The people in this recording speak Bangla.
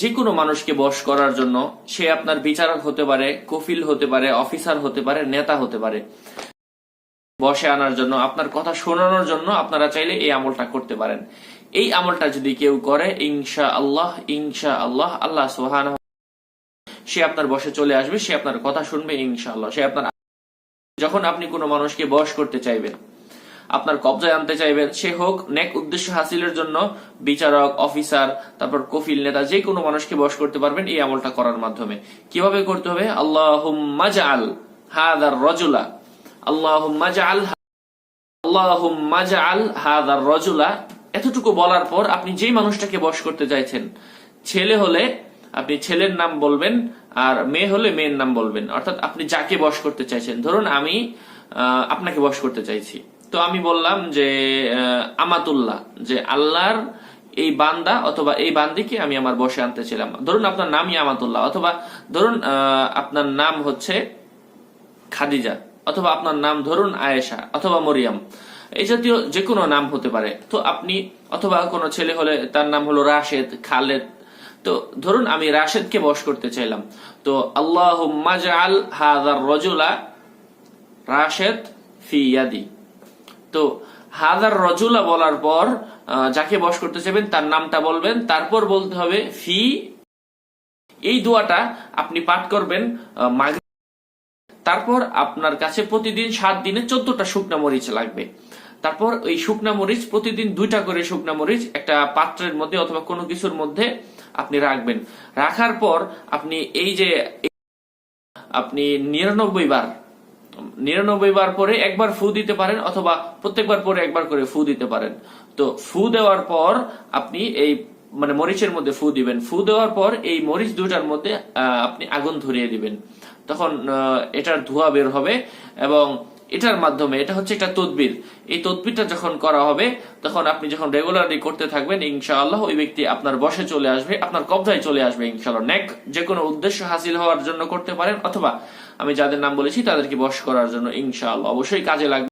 যে কোনো মানুষকে বশ করার জন্য সে আপনার বিচারক হতে পারে, কফিল হতে পারে, অফিসার হতে পারে, নেতা হতে পারে। বসে আনার জন্য, আপনার কথা শোনানোর জন্য আপনারা চাইলে এই আমলটা করতে পারেন। এই আমলটা যদি কেউ করে ইনশা আল্লাহ ইনশা আল্লাহ আল্লাহ সোহান সে আপনার বসে চলে আসবে, সে আপনার কথা শুনবে, ইনশাআল্লাহ। সে আপনার যখন আপনি কোনো মানুষকে বশ করতে চাইবেন আপনার কবজায় আনতে চাইবেন, সে হোক, নেক উদ্দেশ্য হাসিলের জন্য বিচারক, অফিসার, তারপর কফিল নেতা, যে কোনো মানুষকে বশ করতে পারবেন এই আমলটা করার মাধ্যমে। কীভাবে করতে হবে? আল্লাহ মাজাল হাদার রজুলা। আল্লাহ হাদার রজুলা। এতটুকু বলার পর আপনি যেই মানুষটাকে বশ করতে চাইছেন, ছেলে হলে আপনি ছেলের নাম বলবেন আর মেয়ে হলে মেয়ের নাম বলবেন। অর্থাৎ আপনি যাকে বশ করতে চাইছেন, ধরুন আমি আপনাকে বশ করতে চাইছি। তো আমি বললাম যে আমাতুল্লাহ, যে আল্লাহর এই বান্দা অথবা এই বান্দিকে আমি আমার বসে আনতে ছিলাম। ধরুন আপনার নামই আমাতুল্লাহ, অথবা ধরুন আপনার নাম হচ্ছে খাদিজা, অথবা আপনার নাম ধরুন আয়েশা, অথবা মরিয়াম। এই জাতীয় যে কোনো নাম হতে পারে। তো আপনি, অথবা কোনো ছেলে হলে তার নাম হলো রাশেদ, খালেদ। তো ধরুন আমি রাশেদকে বশ করতে চাইলাম। তো আল্লাহ মাজাল হাদার রজুলা রাশেদ ফি ইয়াদি। তো হাদার রজুলা বলার পর যাকে বস করতে চাইবেন, তার নামটা বলবেন। তারপর বলতে হবে ফি। এই দোয়াটা আপনি পাঠ করবেন তারপর আপনার কাছে প্রতিদিন সাত দিনে চোদ্দটা শুকনা মরিচ লাগবে। তারপর ওই শুকনা মরিচ, প্রতিদিন দুইটা করে শুকনা মরিচ একটা পাত্রের মধ্যে অথবা কোনো কিছুর মধ্যে আপনি রাখবেন। রাখার পর আপনি এই যে আপনি নিরানব্বই বার নিরানব্বই বার পরে একবার ফু দিতে পারেন অথবা প্রত্যেকবার পরে একবার করে ফু দিতে পারেন। তো ফু দেওয়ার পর আপনি এই মানে মরিচের মধ্যে ফু দিবেন। ফু দেওয়ার পর এই মরিচ দুটার মধ্যে আপনি আগুন ধরিয়ে দিবেন। তখন এটার ধোঁয়া বের হবে এবং এটার মাধ্যমে, এটা হচ্ছে একটা তদবির। এই তদবিরটা যখন করা হবে, তখন আপনি যখন রেগুলারলি করতে থাকবেন, ইনশাআল্লাহ ওই ব্যক্তি আপনার বসে চলে আসবে, আপনার কবজায় চলে আসবে, ইনশাআল্লাহ। নেক, যে কোনো উদ্দেশ্য হাসিল হওয়ার জন্য করতে পারেন, অথবা আমি যাদের নাম বলেছি তাদেরকে বশ করার জন্য ইনশাআল্লাহ। অবশ্যই কাজে লাগবে।